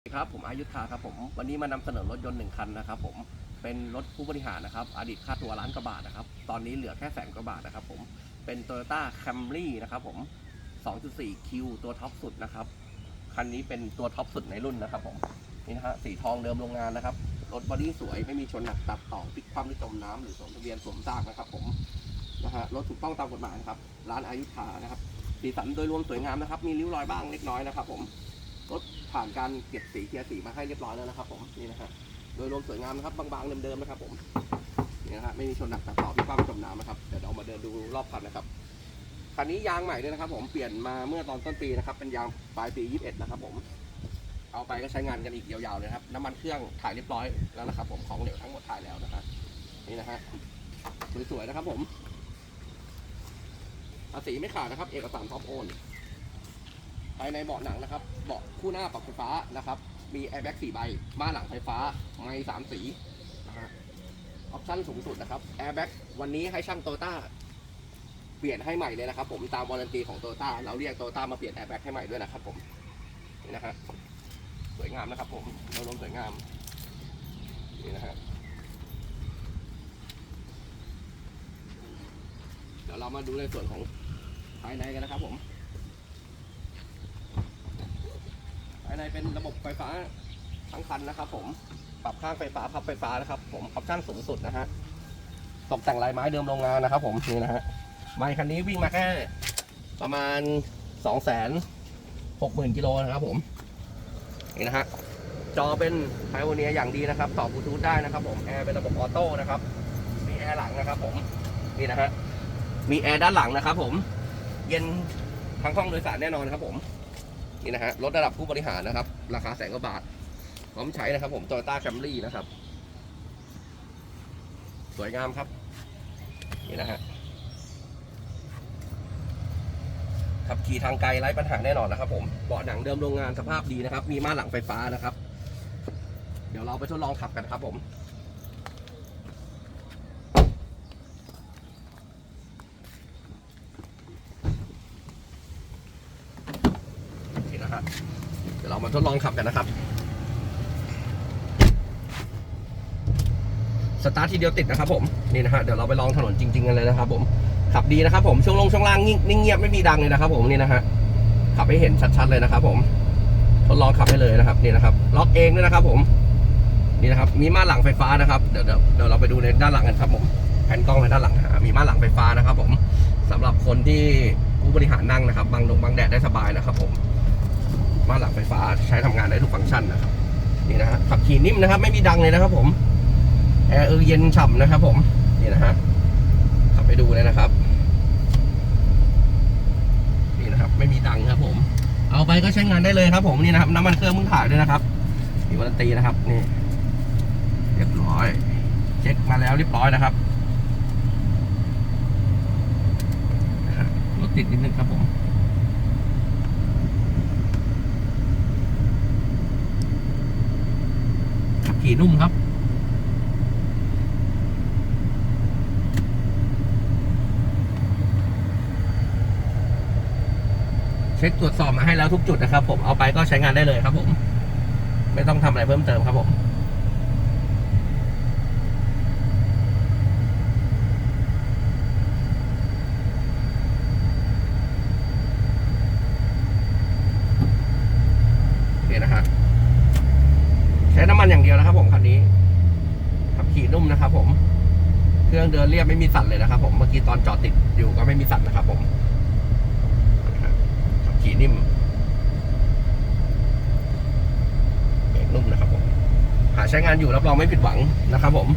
สวัสดีครับผมอายุทธาครับผมวันนี้มานำเสนอรถยนต์หนึ่งคันนะครับผมเป็นรถผู้บริหารนะครับอดีตค่าตัวล้านกว่าบาทนะครับตอนนี้เหลือแค่แสนกว่าบาทนะครับผมเป็น Toyota Camry นะครับผม 2.4 Q ตัวท็อปสุดนะครับคันนี้เป็นตัวท็อปสุดในรุ่นนะครับผมนี่นะฮะสีทองเดิมโรงงานนะครับรถบอดี้สวยไม่มีชนหนักตัดต่อพลิกคว่ำหรือจมน้ำหรือสวมทะเบียนสวมซากนะครับผมนะฮะรถถูกต้องตามกฎหมายนะครับร้านอายุทธานะครับสีสันโดยรวมสวยงามนะครับมีริ้วรอยบ้างเล็กน้อยนะครับผม รถผ่านการเก็บสีเกียร์สีมาให้เรียบร้อยแล้วนะครับ ผมนี่นะฮะโดยรวมสวยงามนะครับบางๆเดิมๆนะครับ ผมนี่นะฮะไม่มีชนหนักตัดต่อพี่ป้ามจมน้ำนะครับเดี๋ยวเรามาเดินดูรอบคันนะครับคันนี้ยางใหม่ด้วยนะครับ ผมเปลี่ยนมาเมื่อตอนต้นปีนะครับ เป็นยางปลายปี21นะครับ ผมเอาไปก็ใช้งานกันอีกยาวๆเลยครับ น้ำมันเครื่องถ่ายเรียบร้อยแล้วนะครับ ผมของเหลวทั้งหมดถ่ายแล้วนะครับนี่นะฮะสวยๆนะครับผมภาษีไม่ขาดนะครับ เอกสารท็อปโอน ภายในเบาะหนังนะครับ เบาะคู่หน้าปรับไฟฟ้านะครับ มีแอร์แบ็กสี่ใบม่านหลังไฟฟ้า ไม้สามสีนะฮะออปชั่นสูงสุดนะครับแอร์แบ็กวันนี้ให้ช่างโตต้าเปลี่ยนให้ใหม่เลยนะครับ ผมตามวารันตีของโตต้าเราเรียกโตต้ามาเปลี่ยนแอร์แบ็กให้ใหม่ด้วยนะครับผมนี่นะฮะสวยงามนะครับ ผมเราลมสวยงามนี่นะฮะเดี๋ยวเรามาดูในส่วนของภายในกันนะครับผม ภายในเป็นระบบไฟฟ้าทั้งคันนะครับ ผมปรับข้างไฟฟ้าพับไฟฟ้านะครับ ผมออปชั่นสูงสุดนะฮะตกแต่งลายไม้เดิมโรงงานนะครับ ผมนี่นะฮะไม้คันนี้วิ่งมาแค่ประมาณสองแสนหกหมื่นกิโลนะครับ ผมนี่นะฮะจอเป็นไพโอเนียอย่างดีนะครับ ต่อบลูทูธได้นะครับ ผมแอร์เป็นระบบออโต้นะครับมีแอร์หลังนะครับ ผมนี่นะฮะมีแอร์ด้านหลังนะครับ ผม เย็นทั้งห้องโดยสารแน่นอนครับผม นี่นะฮะรถระดับผู้บริหารนะครับ ราคาแสนกว่าบาท พร้อมใช้นะครับ ผม Toyota Camry นะครับ สวยงามครับ นี่นะฮะขับขี่ทางไกลไร้ปัญหาแน่นอนนะครับ ผมเบาะหนังเดิมโรงงานสภาพดีนะครับ มีม่านหลังไฟฟ้านะครับ เดี๋ยวเราไปทดลองขับกันครับผม นี่นะฮะ เดี๋ยวเรามาทดลองขับกันนะครับ สตาร์ททีเดียวติดนะครับผม นี่นะฮะ เดี๋ยวเราไปลองถนนจริง ๆ กันเลยนะครับผม ขับดีนะครับผม ช่วงลงช่วงล่างนิ่งเงียบไม่มีดังเลยนะครับผมนี่นะฮะ ขับให้เห็นชัดๆเลยนะครับผม ทดลองขับให้เลยนะครับ นี่นะครับ ล็อกเองด้วยนะครับผม นี่นะครับ มีม่านหลังไฟฟ้านะครับ เดี๋ยวเดี๋ยวเราไปดูในด้านหลังกันครับผม แผ่นกล้องในด้านหลังมีม่านหลังไฟฟ้านะครับ ผมสำหรับคนที่ผู้บริหารนั่งนะครับ บังดงบังแดดได้สบายนะครับผม ม่านหลังไฟฟ้าใช้ทำงานได้ทุกฟังก์ชันนะครับนี่นะฮะขับขี่นิ่มนะครับ ไม่มีดังเลยนะครับ ผมแอร์เออเย็นฉ่ำนะครับ ผมนี่นะฮะขับไปดูเลยนะครับนี่นะครับ ไม่มีดังครับ ผม เอาไปก็ใช้งานได้เลยครับ ผมนี่นะครับน้ำมันเครื่องมึงถ่ายด้วยนะครับมีวารันตีนะครับนี่เรียบร้อย เช็คมาแล้วเรียบร้อยนะครับรถติดนิดนึงครับผมี่นุ่มครับ เช็คตรวจสอบมาให้แล้วทุกจุดนะครับ ผมเอาไปก็ใช้งานได้เลยครับผม ไม่ต้องทำอะไรเพิ่มเติมครับผม นี่นะฮะใช้น้ำมันอย่างเดียวนะครับผมคันนี้ ขับขี่ นุ่มนะครับผมเครื่องเดินเรียบไม่มีสั่นเลยนะครับผมเมื่อกี้ตอนจอดติดอยู่ก็ไม่มีสั่นนะครับ ผมขับขี่นิ่มเบรกนุ่มนะครับผมหาใช้งานอยู่รับรองไม่ผิดหวังนะครับผม